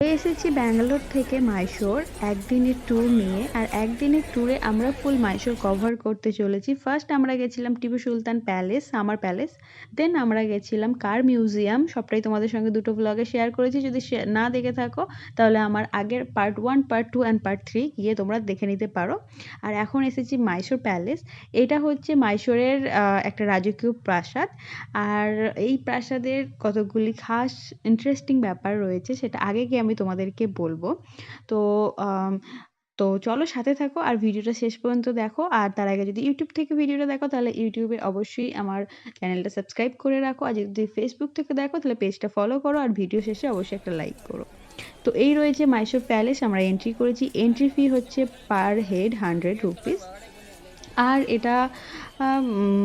এসেছি ব্যাঙ্গালোর থেকে মাইশোর একদিনের ট্যুর নিয়ে, আর একদিনের ট্যুরে আমরা ফুল মাইশোর কভার করতে চলেছি। ফার্স্ট আমরা গেছিলাম Tipu Sultan palace summer palace then আমরা গেছিলাম কার মিউজিয়াম সবটাই তোমাদের সঙ্গে দুটো ব্লগে শেয়ার করেছি। যদি না দেখে থাকো, তাহলে আমার আগের part one part two and part three গিয়ে তোমরা দেখে নিতে পারো। আর এখন এসেছি মাইশোর প্যালেস এটা হচ্ছে মাইশোরের একটা রাজকীয় প্রাসাদ। আর এই প্রাসাদের কতগুলি খাস ইন্টারেস্টিং ব্যাপার রয়েছে, সেটা আগে গিয়ে তোমাদেরকে বলব। তো তো চলো সাথে থাকো আর ভিডিওটা শেষ পর্যন্ত দেখো। আর তার আগে যদি ইউটিউব থেকে ভিডিওটা দেখো, তাহলে ইউটিউবে অবশ্যই আমার চ্যানেলটা সাবস্ক্রাইব করে রাখো। আর যদি ফেসবুক থেকে দেখো, তাহলে পেজটা ফলো করো আর ভিডিও শেষে অবশ্যই একটা লাইক করো। তো এই রয়েছে মাইশোর প্যালেস আমরা এন্ট্রি করেছি। এন্ট্রি ফি হচ্ছে পার হেড হান্ড্রেড রুপিস আর এটা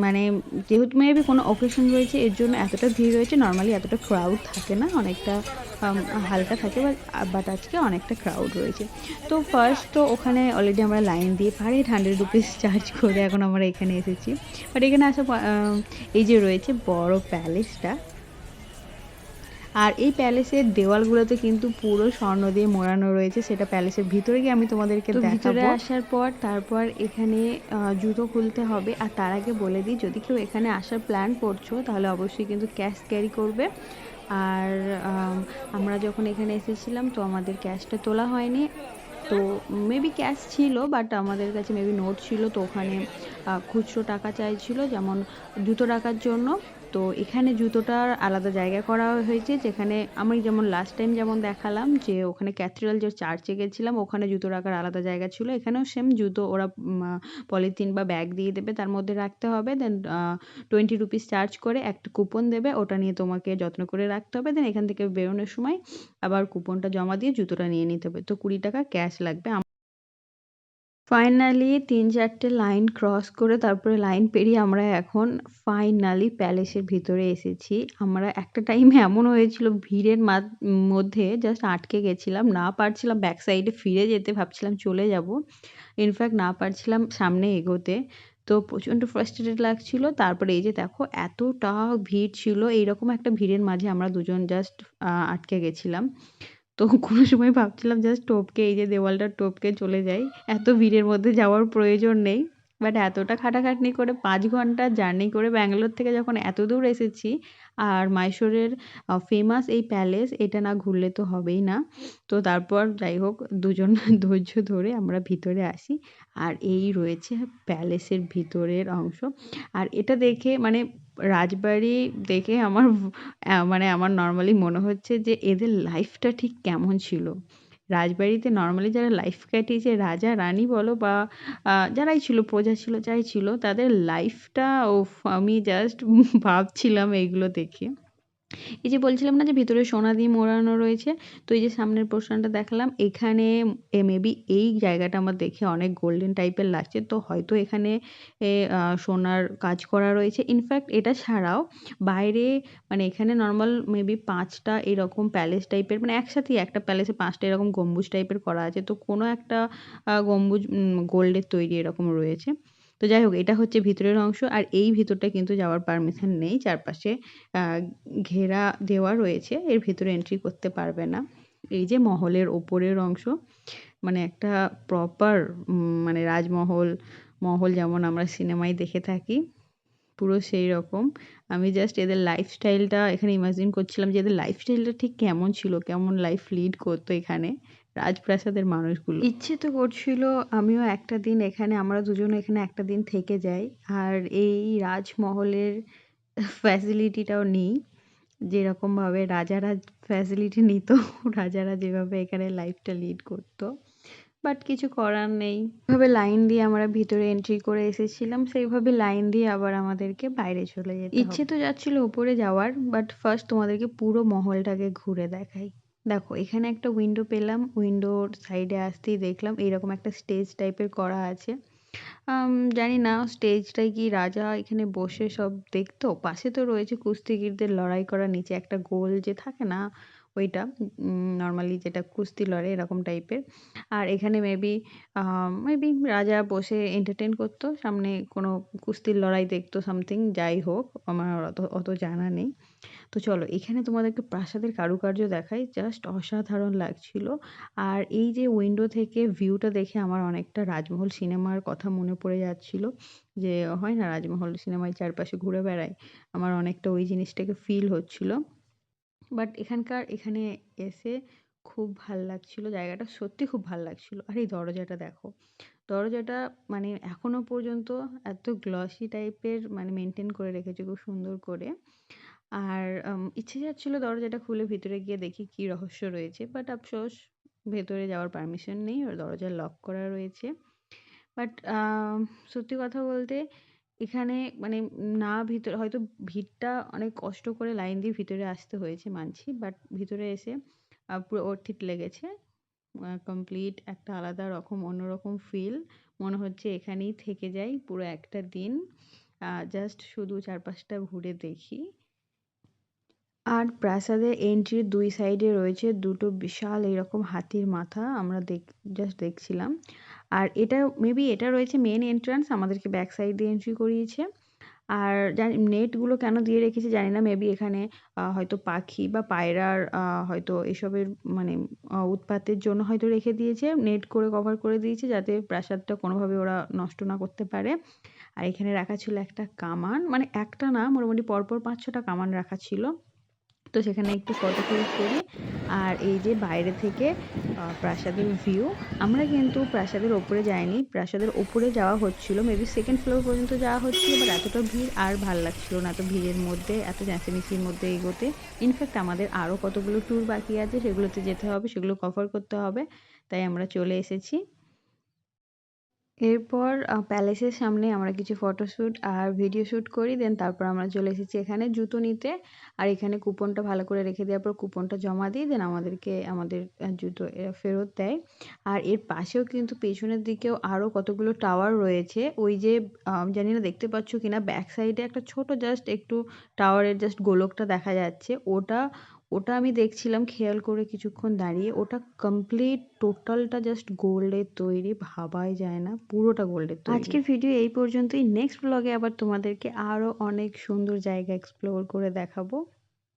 মানে যেহেতু মেবি কোনো অকেশন রয়েছে, এর জন্য এতটা ভিড় রয়েছে নর্মালি এতটা ক্রাউড থাকে না, অনেকটা হালকা থাকে বাট আজকে অনেকটা ক্রাউড রয়েছে। তো ফার্স্ট তো ওখানে অলরেডি আমরা লাইন দিয়ে per head hundred rupees charge করে এখন আমরা এখানে এসেছি। বাট এখানে আসা এই যে রয়েছে বড় প্যালেসটা আর এই প্যালেসের দেওয়ালগুলোতে কিন্তু পুরো স্বর্ণ দিয়ে মোড়ানো রয়েছে সেটা প্যালেসের ভিতরে গিয়ে আমি তোমাদেরকে ভিতরে দেখাবো। আসার পর তারপর এখানে জুতো খুলতে হবে। আর তার আগে বলে দিই যদি কেউ এখানে আসার প্ল্যান করছ তাহলে অবশ্যই কিন্তু ক্যাশ ক্যারি করবে। আর আমরা যখন এখানে এসেছিলাম তো আমাদের ক্যাশটা তোলা হয়নি। তো মেবি ক্যাশ ছিল বাট আমাদের কাছে মেবি নোট ছিল তো ওখানে খুচরো টাকা চাইছিল যেমন জুতো টাকার জন্য। তো এখানে জুতোটার আলাদা জায়গা করা হয়েছে, যেখানে আমি যেমন লাস্ট টাইম যেমন দেখালাম যে ওখানে ক্যাথিড্রাল যে চার্চে গেছিলাম, ওখানে জুতো রাখার আলাদা জায়গা ছিল। এখানেও সেম জুতো ওরা পলিথিন বা ব্যাগ দিয়ে দেবে, তার মধ্যে রাখতে হবে। দেন টোয়েন্টি রুপিস চার্জ করে একটা কুপন দেবে, ওটা নিয়ে তোমাকে যত্ন করে রাখতে হবে। দেন এখান থেকে বেরোনোর সময় আবার কুপনটা জমা দিয়ে জুতোটা নিয়ে নিতে হবে। তো কুড়ি টাকা ক্যাশ লাগবে। ফাইনালি তিন চারটে লাইন ক্রস করে তারপরে লাইন পেরিয়ে আমরা এখন ফাইনালি প্যালেসের ভিতরে এসেছি। আমরা একটা টাইমে এমন হয়েছিল ভিড়ের মধ্যে জাস্ট আটকে গেছিলাম, না পারছিলাম ব্যাক সাইডে ফিরে যেতে, ভাবছিলাম চলে যাব। ইনফ্যাক্ট না পারছিলাম সামনে এগোতে। তো প্রচণ্ড ফ্রাস্ট্রেটেড লাগছিল। তারপরে এই যে দেখো, এতটা ভিড় ছিল, এইরকম একটা ভিড়ের মাঝে আমরা দুজন জাস্ট আটকে গেছিলাম। তো কোনো সময় ভাবছিলাম জাস্ট টপকে, এই যে দেওয়ালটা টপকে চলে যাই। এত ভিড়ের মধ্যে যাওয়ার প্রয়োজন নেই। বাট এতটা খাটাখাটনি করে পাঁচ ঘণ্টা জার্নি করে ব্যাঙ্গালোর থেকে যখন এত দূর এসেছি, আর মাইশোরের ফেমাস এই প্যালেস এটা না ঘুরলে তো হবেই না। তো তারপর যাই হোক, দুজন ধৈর্য ধরে আমরা ভিতরে আসি, আর এই রয়েছে প্যালেসের ভিতরের অংশ। আর এটা দেখে মানে রাজবাড়ি দেখে আমার মানে আমার নর্মালি মনে হচ্ছে যে এদের লাইফটা ঠিক কেমন ছিল। রাজবাড়িতে নর্মালি যারা লাইফ কাটিয়েছে, রাজা, রানী বলো বা যারাই ছিল, প্রজা ছিল, যাই ছিল, তাদের লাইফটা ও আমি জাস্ট ভাবছিলাম এইগুলো দেখে। এই যে বলছিলাম না যে ভিতরে সোনা দিয়ে মোড়ানো রয়েছে, তো এই যে সামনের পোর্শনটা দেখালাম, এখানে মেবি এই জায়গাটা আমার দেখে অনেক গোল্ডেন টাইপের লাগছে, তো হয়তো এখানে সোনার কাজ করা রয়েছে। ইনফ্যাক্ট এটা ছাড়াও বাইরে মানে এখানে নর্মাল মেবি পাঁচটা এরকম প্যালেস টাইপের মানে একসাথেই একটা প্যালেসে পাঁচটা এরকম গম্বুজ টাইপের করা আছে, তো কোনো একটা গম্বুজ গোল্ডের তৈরি এরকম রয়েছে। তো যাই হোক, এটা হচ্ছে ভিতরের অংশ আর এই ভিতরটা কিন্তু যাওয়ার পারমিশন নেই। চারপাশে ঘেরা দেওয়া রয়েছে, এর ভিতরে এন্ট্রি করতে পারবে না। এই যে মহলের ওপরের অংশ মানে একটা প্রপার মানে রাজমহল, মহল যেমন আমরা সিনেমায় দেখে থাকি, পুরো সেই রকম। আমি জাস্ট এদের লাইফস্টাইলটা এখানে ইমাজিন করছিলাম যে এদের লাইফস্টাইলটা ঠিক কেমন ছিল, কেমন লাইফ লিড করতো এখানে। রাজপ্রাসাদের মানুষগুলো। ইচ্ছে তো করছিল আমিও একটা দিন এখানে আমরা দুজন এখানে একটা দিন থেকে যাই। আর এই রাজমহলের ফ্যাসিলিটিটাও নিই। যেরকমভাবে রাজারা ফ্যাসিলিটি নিত রাজারা যেভাবে এখানে লাইফটা লিড করতো। বাট কিছু করার নেই। এভাবে লাইন দিয়ে আমরা ভিতরে এন্ট্রি করে এসেছিলাম সেইভাবে লাইন দিয়ে আবার আমাদেরকে বাইরে চলে যেতে ইচ্ছে তো যাচ্ছিল উপরে যাওয়ার বাট ফার্স্ট তোমাদেরকে পুরো মহলটাকে ঘুরে দেখাই। দেখো, এখানে একটা উইন্ডো পেলাম উইন্ডোর সাইডে আসতেই দেখলাম এরকম একটা স্টেজ টাইপের করা আছে। জানি না স্টেজটায় কি রাজা এখানে বসে সব দেখতো? পাশে তো রয়েছে কুস্তিগীরদের লড়াই করা, নিচে একটা গোল যে থাকে না, ওইটা নর্মালি যেটা কুস্তি লড়ে এরকম টাইপের আর এখানে মেবি মেবি রাজা বসে এন্টারটেন করতো, সামনে কোনো কুস্তির লড়াই দেখতো সামথিং যাই হোক, আমার অত অত জানা নেই। তো চলো, এখানে তোমাদেরকে প্রাসাদের কারুকার্য দেখাই। জাস্ট অসাধারণ লাগছিল। আর এই যে উইন্ডো থেকে ভিউটা দেখে আমার অনেকটা রাজমহল সিনেমার কথা মনে পড়ে যাচ্ছিল যে, হয় না রাজমহল সিনেমায় চারপাশে ঘুরে বেড়ায়? আমার অনেকটা ওই জিনিসটাকে ফিল হচ্ছিল। বাট এখানকার, এখানে এসে খুব ভালো লাগছিল। জায়গাটা সত্যি খুব ভালো লাগছিল। আর এই দরজাটা দেখো, দরজাটা মানে এখনও পর্যন্ত এত গ্লসি টাইপের মানে মেনটেন করে রেখেছে খুব সুন্দর করে। আর ইচ্ছে যাচ্ছিল দরজাটা খুলে ভিতরে গিয়ে দেখি কি রহস্য রয়েছে বাট আফসোস ভেতরে যাওয়ার পারমিশন নেই, ওর দরজা লক করা রয়েছে। বাট সত্যি কথা বলতে এখানে মানে না ভিতরে, হয়তো ভিড়টা অনেক কষ্ট করে লাইন দিয়ে ভিতরে আসতে হয়েছে মানছি বাট ভিতরে এসে পুরো অর্থিত লেগেছে। কমপ্লিট একটা আলাদা রকম, অন্যরকম ফিল মনে হচ্ছে এখানেই থেকে যাই পুরো একটা দিন। জাস্ট শুধু চারপাশটা ঘুরে দেখি। আর প্রাসাদের এন্ট্রির দুই সাইডে রয়েছে, দুটো বিশাল এরকম হাতির মাথা আমরা দেখ জাস্ট দেখছিলাম। আর এটা মেবি এটা রয়েছে মেন এন্ট্রান্স আমাদেরকে ব্যাক সাইড দিয়ে এন্ট্রি করিয়েছে। আর জানি নেটগুলো কেন দিয়ে রেখেছে জানি না মেবি এখানে হয়তো পাখি বা পায়রার হয়তো এসবের মানে উৎপাতের জন্য হয়তো রেখে দিয়েছে নেট করে কভার করে দিয়েছে যাতে প্রাসাদটা কোনোভাবে ওরা নষ্ট না করতে পারে। আর এখানে রাখা ছিল একটা কামান মানে একটা না, মোটামুটি পরপর পাঁচ ছটা কামান রাখা ছিল। তো সেখানে একটু ফটো ক্লিক করি। আর এই যে বাইরে থেকে প্রাসাদের ভিউ আমরা কিন্তু প্রাসাদের ওপরে যাইনি। প্রাসাদের ওপরে যাওয়া হচ্ছিল মেবি সেকেন্ড ফ্লোর পর্যন্ত যাওয়া হচ্ছিল বাট এতটা ভিড় আর ভালো লাগছিল না। এত ভিড়ের মধ্যে, এত চেঁচামেচির মধ্যে এগোতে। ইনফ্যাক্ট আমাদের আরও কতগুলো ট্যুর বাকি আছে, সেগুলোতে যেতে হবে, সেগুলো কভার করতে হবে। তাই আমরা চলে এসেছি। এরপর প্যালেসের সামনে আমরা কিছু ফটোশ্যুট আর ভিডিও শ্যুট করি। দেন তারপর আমরা চলে এসেছি এখানে জুতো নিতে। আর এখানে কুপনটা ভালো করে রেখে দেওয়ার পর কুপনটা জমা দিই। দেন আমাদেরকে, আমাদের জুতো ফেরত দেয়। আর এর পাশেও কিন্তু পেছনের দিকেও আরও কতগুলো টাওয়ার রয়েছে। ওই যে জানি না দেখতে পাচ্ছ কিনা ব্যাক সাইডে একটা ছোট জাস্ট একটু টাওয়ারের জাস্ট গোলকটা দেখা যাচ্ছে। ওটা ওটা আমি দেখছিলাম খেয়াল করে কিছুক্ষণ দাঁড়িয়ে। ওটা কমপ্লিট টোটালটা জাস্ট গোল্ডের তৈরি, ভাবাই যায় না। পুরোটা গোল্ডের তৈরি। আজকের ভিডিও এই পর্যন্তই। নেক্সট ব্লগে আবার তোমাদেরকে আরও অনেক সুন্দর জায়গা এক্সপ্লোর করে দেখাবো।